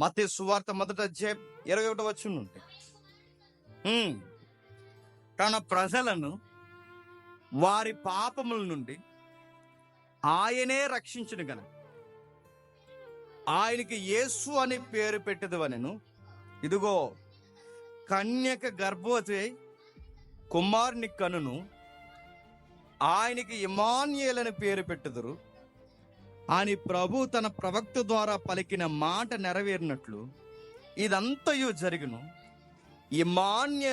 మతే సువార్త మొదట అధ్యాయం ఇరవై ఒకటి వచ్చి తన ప్రజలను వారి పాపముల నుండి ఆయనే రక్షించను గన ఆయనకి యేసు అని పేరు పెట్టదవనెను ఇదిగో కన్యక గర్భవతి కుమారుని కనును ఆయనకి ఇమాన్యేల్ అని పేరు పెట్టుదురు. అని ప్రభు తన ప్రవక్త ద్వారా పలికిన మాట నెరవేరినట్లు ఇదంతయు జరుగును. ఈ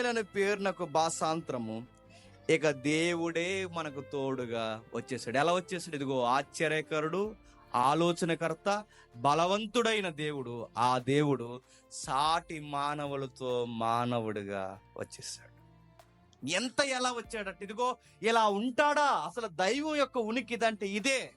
అనే పేరునకు భాషాంతరము ఇక దేవుడే మనకు తోడుగా వచ్చేసాడు. ఎలా వచ్చేసాడు? ఇదిగో ఆశ్చర్యకరుడు ఆలోచనకర్త బలవంతుడైన దేవుడు. ఆ దేవుడు సాటి మానవులతో మానవుడిగా వచ్చేసాడు. ఎంత ఎలా వచ్చాడట? ఇదిగో ఇలా ఉంటాడా? అసలు దైవం యొక్క ఉనికి ఇదంటే ఇదే.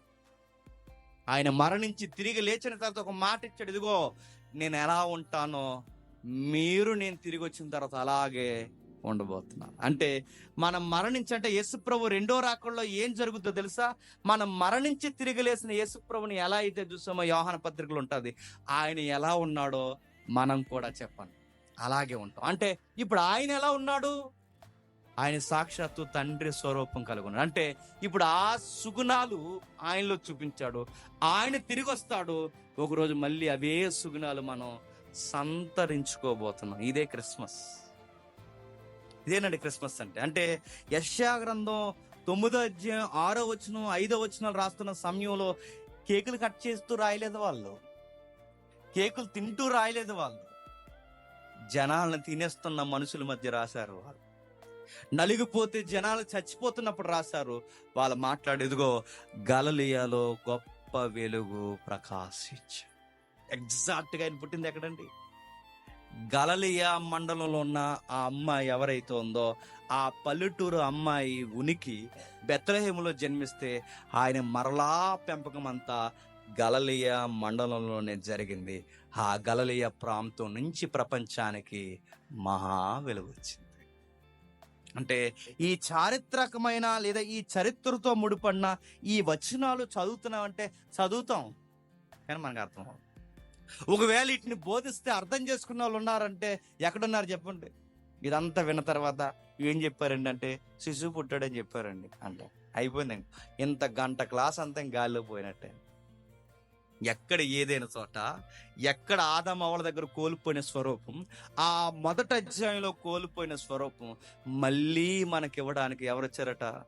ఆయన మరణించి తిరిగి లేచిన తర్వాత ఒక మాట ఇచ్చాడు ఇదిగో నేను ఎలా ఉంటానో మీరు నేను తిరిగి వచ్చిన తర్వాత అలాగే ఉండబోతున్నాను. అంటే మనం మరణించంటే యేసుప్రభు రెండో రాకల్లో ఏం జరుగుతుందో తెలుసా? మనం మరణించి తిరిగి లేసిన యేసుప్రభుని ఎలా అయితే చూసామో యోహన పత్రికలు ఉంటుంది. ఆయన ఎలా ఉన్నాడో మనం కూడా చెప్పండి అలాగే ఉంటాం. అంటే ఇప్పుడు ఆయన ఎలా ఉన్నాడు? ఆయన సాక్షాత్తు తండ్రి స్వరూపం కలిగి అంటే ఇప్పుడు ఆ సుగుణాలు ఆయనలో చూపించాడు. ఆయన తిరిగి వస్తాడు ఒకరోజు మళ్ళీ అవే సుగుణాలు మనం సంతరించుకోబోతున్నాం. ఇదే క్రిస్మస్. ఇదేనండి క్రిస్మస్ అంటే. అంటే యశ్యా గ్రంథం తొమ్మిదో అధ్యాయం ఆరో వచనం ఐదో వచనాలు రాస్తున్న సమయంలో కేకులు కట్ చేస్తూ రాయలేదు వాళ్ళు. కేకులు తింటూ రాయలేదు వాళ్ళు. జనాలను తినేస్తున్న మనుషుల మధ్య రాశారు వాళ్ళు. నలిగిపోతే జనాలు చచ్చిపోతున్నప్పుడు రాశారు. వాళ్ళు మాట్లాడేదిగో గలలియాలో గొప్ప వెలుగు ప్రకాశించు. ఎగ్జాక్ట్గా ఆయన పుట్టింది ఎక్కడండి? గలలియా మండలంలో ఉన్న ఆ అమ్మాయి ఎవరైతే ఉందో ఆ పల్లెటూరు అమ్మాయి ఉనికి బెత్రహేములో జన్మిస్తే ఆయన మరలా పెంపకం అంతా గలలియా మండలంలోనే జరిగింది. ఆ గలలియా ప్రాంతం నుంచి ప్రపంచానికి మహా వెలుగు వచ్చింది అంటే ఈ చారిత్రకమైన లేదా ఈ చరిత్రతో ముడిపడిన ఈ వచనాలు చదువుతున్నామంటే చదువుతాం. కానీ మనకు అర్థం ఒకవేళ వీటిని బోధిస్తే అర్థం చేసుకున్న వాళ్ళు ఉన్నారంటే ఎక్కడున్నారు చెప్పండి. ఇదంతా విన్న తర్వాత ఏం చెప్పారండి అంటే శిశువు పుట్టాడని చెప్పారండి అంటే. అయిపోయిందండి ఇంత గంట క్లాస్ అంతా గాలిలో పోయినట్టే. ఎక్కడ ఏదైనా చోట ఎక్కడ ఆదమవల దగ్గర కోల్పోయిన స్వరూపం ఆ మొదట అధ్యాయంలో కోల్పోయిన స్వరూపం మళ్ళీ మనకి ఇవ్వడానికి ఎవరొచ్చారట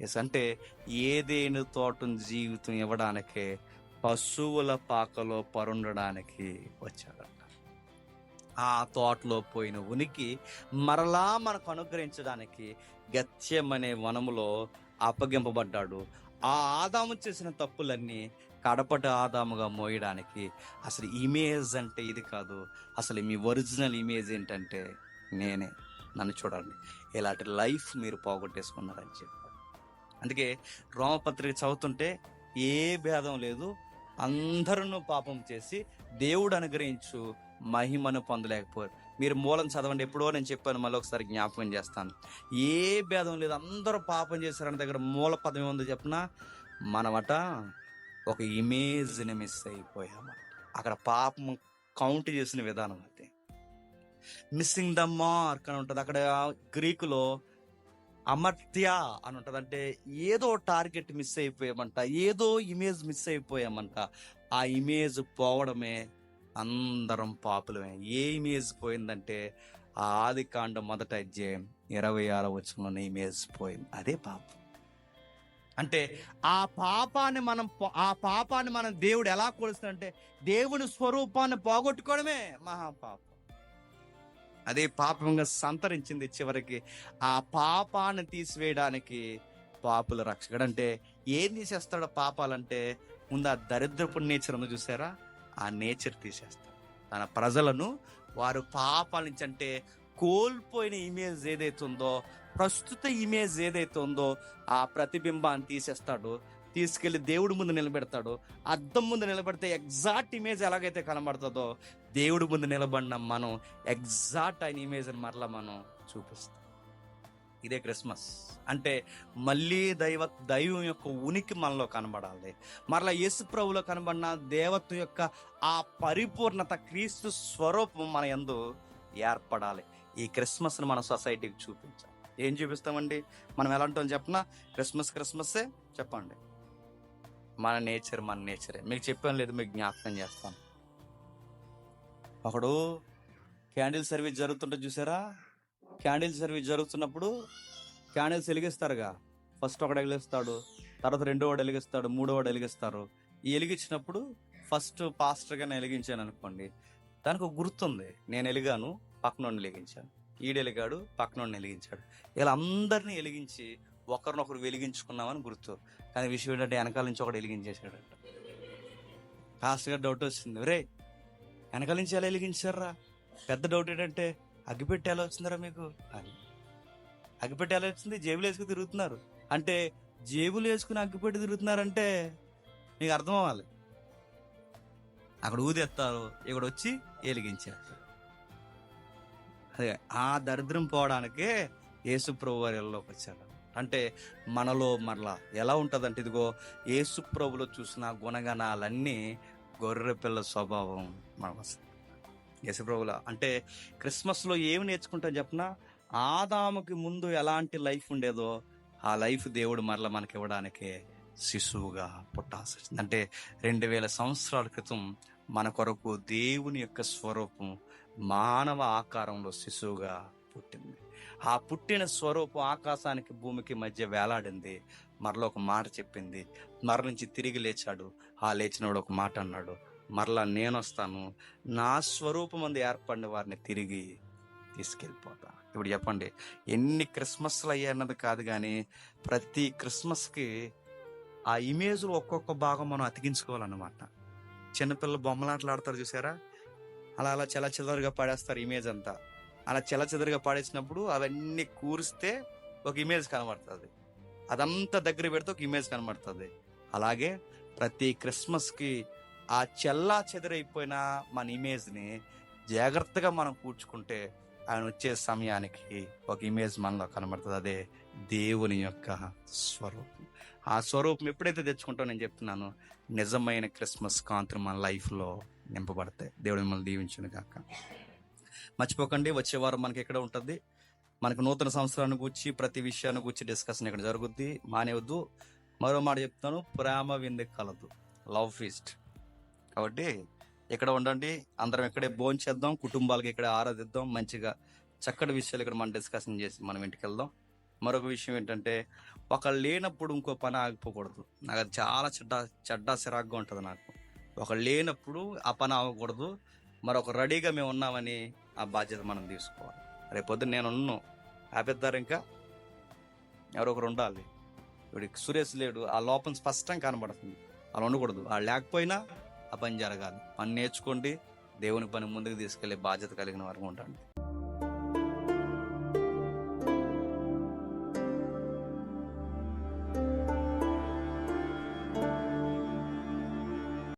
ఎస్ అంటే ఏదేను తోటం జీవితం ఇవ్వడానికే పశువుల పాకలో పరుండడానికి వచ్చాడట ఆ తోటలో పోయిన ఉనికి మరలా మనకు అనుగ్రహించడానికి గత్యమనే వనములో అప్పగింపబడ్డాడు. ఆ ఆదాము చేసిన తప్పులన్నీ కడపట ఆదాముగా మోయడానికి అసలు ఇమేజ్ అంటే ఇది కాదు. అసలు మీ ఒరిజినల్ ఇమేజ్ ఏంటంటే నేనే. నన్ను చూడండి. ఇలాంటి లైఫ్ మీరు పోగొట్టేసుకున్నారని చెప్పి. అందుకే రోమపత్రిక చదువుతుంటే ఏ భేదం లేదు. అందరూ పాపం చేసి దేవుడు అనుగ్రహించు మహిమను పొందలేకపోయారు మీరు మూలం చదవండి ఎప్పుడో నేను చెప్పాను మళ్ళీ ఒకసారి జ్ఞాపకం చేస్తాను. ఏ భేదం లేదు అందరూ పాపం చేశారని దగ్గర మూల పదం ఏముందో చెప్పిన? మనమట ఒక ఇమేజ్ని మిస్ అయిపోయామట అక్కడ పాపం కౌంట్ చేసిన విధానం అది మిస్సింగ్ ద మార్క్ అని ఉంటుంది. అక్కడ గ్రీకులో అమర్త్య అని ఉంటుంది. అంటే ఏదో టార్గెట్ మిస్ అయిపోయామంట ఏదో ఇమేజ్ మిస్ అయిపోయామంట. ఆ ఇమేజ్ పోవడమే అందరం పాపులమే. ఏ ఇమేజ్ పోయిందంటే ఆ ఆది కాండ మొదట అధ్యాయం ఇరవై ఆరో వచ్చిన ఇమేజ్ పోయింది అదే పాపం. అంటే ఆ పాపాన్ని మనం ఆ పాపాన్ని మనం దేవుడు ఎలా కొలుస్తాడంటే దేవుని స్వరూపాన్ని పోగొట్టుకోవడమే మహాపాపం. అదే పాపంగా సంతరించింది చివరికి ఆ పాపాన్ని తీసివేయడానికి పాపుల రక్షకుడు. అంటే ఏం తీసేస్తాడో పాపాలంటే ముందు ఆ దరిద్రపు నేచర్ ఉంది చూసారా? ఆ నేచర్ తీసేస్తాడు తన ప్రజలను వారు పాపాల నుంచి అంటే కోల్పోయిన ఇమేజ్ ఏదైతే ఉందో ప్రస్తుత ఇమేజ్ ఏదైతే ఉందో ఆ ప్రతిబింబాన్ని తీసేస్తాడు. తీసుకెళ్ళి దేవుడి ముందు నిలబెడతాడు. అద్దం ముందు నిలబెడితే ఎగ్జాక్ట్ ఇమేజ్ ఎలాగైతే కనబడుతుందో దేవుడి ముందు నిలబడిన మనం ఎగ్జాక్ట్ ఆయన ఇమేజ్ మరలా మనం చూపిస్తాం. ఇదే క్రిస్మస్. అంటే మళ్ళీ దైవ దైవం యొక్క ఉనికి మనలో కనబడాలి. మరలా యేసు ప్రభులో కనబడిన దేవత్వం యొక్క ఆ పరిపూర్ణత క్రీస్తు స్వరూపం మన ఎందు ఏర్పడాలి. ఈ క్రిస్మస్ని మన సొసైటీకి చూపించాలి. ఏం చూపిస్తామండి? మనం ఎలా ఉంటాం చెప్పనా? క్రిస్మస్ క్రిస్మస్సే చెప్పండి. మన నేచర్ మన నేచరే. మీకు చెప్పాను లేదు మీకు జ్ఞాపకం చేస్తాను. ఒకడు క్యాండిల్ సర్వీస్ జరుగుతుంటే చూసారా? క్యాండిల్ సర్వీస్ జరుగుతున్నప్పుడు క్యాండిల్స్ వెలిగిస్తారుగా. ఫస్ట్ ఒకడు వెలిగిస్తాడు తర్వాత రెండో వాడు వెలిగిస్తాడు మూడో వాడు వెలిగిస్తారు. ఈ వెలిగించినప్పుడు ఫస్ట్ పాస్టర్గా నేను వెలిగించాను అనుకోండి. దానికి ఒక గుర్తుంది నేను వెలిగాను పక్కనోడిని వెలిగించాను. ఈడు వెలిగాడు పక్కనోడిని వెలిగించాడు. ఇలా అందరినీ వెలిగించి ఒకరినొకరు వెలిగించుకున్నామని గుర్తు. కానీ విషయం ఏంటంటే వెనకాల నుంచి ఒకటి వెలిగించేశాడు పాస్టర్ డౌట్ వచ్చింది రే వెనకాల నుంచి ఎలా వెలిగించారా పెద్ద డౌట్ ఏంటంటే అగ్గిపెట్టి ఎలా వచ్చిందిరా మీకు? అని అగ్గిపెట్టి ఎలా వచ్చింది జేబులు వేసుకుని తిరుగుతున్నారు. అంటే జేబులు వేసుకుని అగ్గిపెట్టి తిరుగుతున్నారంటే నీకు అర్థం అవ్వాలి. అక్కడ ఊదెత్తారు ఇక్కడ వచ్చి వెలిగించారు అదే ఆ దరిద్రం పోవడానికే యేసుప్రభు వారి వారిలోకి వచ్చాడు అంటే మనలో మరలా ఎలా ఉంటుందంటే ఇదిగో యేసుప్రభులో చూసిన గుణగణాలన్నీ గొర్రె పిల్ల స్వభావం మనకు యశప్రభుల అంటే క్రిస్మస్లో ఏమి నేర్చుకుంటాం చెప్పిన? ఆదాముకి ముందు ఎలాంటి లైఫ్ ఉండేదో ఆ లైఫ్ దేవుడు మరల మనకి ఇవ్వడానికి శిశువుగా పుట్టాల్సి వచ్చింది. అంటే రెండు వేల సంవత్సరాల క్రితం మన కొరకు దేవుని యొక్క స్వరూపం మానవ ఆకారంలో శిశువుగా పుట్టింది. ఆ పుట్టిన స్వరూపం ఆకాశానికి భూమికి మధ్య వేలాడింది. మరలో ఒక మాట చెప్పింది. మరణించి నుంచి తిరిగి లేచాడు. ఆ లేచినోడు ఒక మాట అన్నాడు. మరలా నేను వస్తాను నా స్వరూపం అందు ఏర్పడిన వారిని తిరిగి తీసుకెళ్ళిపోతా. ఇప్పుడు చెప్పండి ఎన్ని క్రిస్మస్లు అయ్యాయన్నది కాదు కానీ ప్రతి క్రిస్మస్కి ఆ ఇమేజ్లో ఒక్కొక్క భాగం మనం అతికించుకోవాలన్నమాట. చిన్నపిల్లలు బొమ్మలాటలు ఆడతారు చూసారా? అలా అలా చెల చెదరుగా పాడేస్తారు ఇమేజ్ అంతా. అలా చెల చెదరుగా పాడేసినప్పుడు అవన్నీ కూరిస్తే ఒక ఇమేజ్ కనబడుతుంది. అదంతా దగ్గర పెడితే ఒక ఇమేజ్ కనబడుతుంది. అలాగే ప్రతి క్రిస్మస్కి ఆ చెల్లా చెదరైపోయిన మన ఇమేజ్ని జాగ్రత్తగా మనం కూర్చుకుంటే ఆయన వచ్చే సమయానికి ఒక ఇమేజ్ మనలో కనబడుతుంది. అదే దేవుని యొక్క స్వరూపం. ఆ స్వరూపం ఎప్పుడైతే తెచ్చుకుంటామో నేను చెప్తున్నాను నిజమైన క్రిస్మస్ కాంతులు మన లైఫ్లో నింపబడతాయి. దేవుడు మిమ్మల్ని దీవించును కాక మర్చిపోకండి వచ్చే వారం మనకి ఎక్కడ ఉంటుంది? మనకు నూతన సంవత్సరాన్ని గురించి ప్రతి విషయాన్ని గురించి డిస్కషన్ ఇక్కడ జరుగుద్ది. మానేవద్దు మరో మాట చెప్తాను ప్రేమ విందు కలదు. Love feast. కాబట్టి ఇక్కడ ఉండండి అందరం ఇక్కడే భోంచేద్దాం కుటుంబాలకి ఇక్కడ ఆరాధిద్దాం మంచిగా చక్కటి విషయాలు ఇక్కడ మనం డిస్కషన్ చేసి మనం ఇంటికి వెళ్దాం. మరొక విషయం ఏంటంటే ఒకళ్ళు లేనప్పుడు ఇంకో పని ఆగిపోకూడదు. నాకు అది చాలా చెడ్డ చెడ్డ సిరాగ్గా ఉంటుంది నాకు. ఒకళ్ళు లేనప్పుడు ఆ పని ఆగకూడదు. మరొక రెడీగా మేము ఉన్నామని ఆ బాధ్యత మనం తీసుకోవాలి. రేపు పొద్దున్న నేను ఉన్నాను ఆపేద్దారు ఇంకా? ఎవరో ఒకరు ఉండాలి. ఇప్పుడు సురేష్ లేడు ఆ లోపం స్పష్టంగా కనబడుతుంది. అలా ఉండకూడదు. వాళ్ళు లేకపోయినా ఆ పని జరగాలి. పని నేర్చుకోండి దేవుని పని ముందుకు తీసుకెళ్ళే బాధ్యత కలిగిన వారు ఉండండి.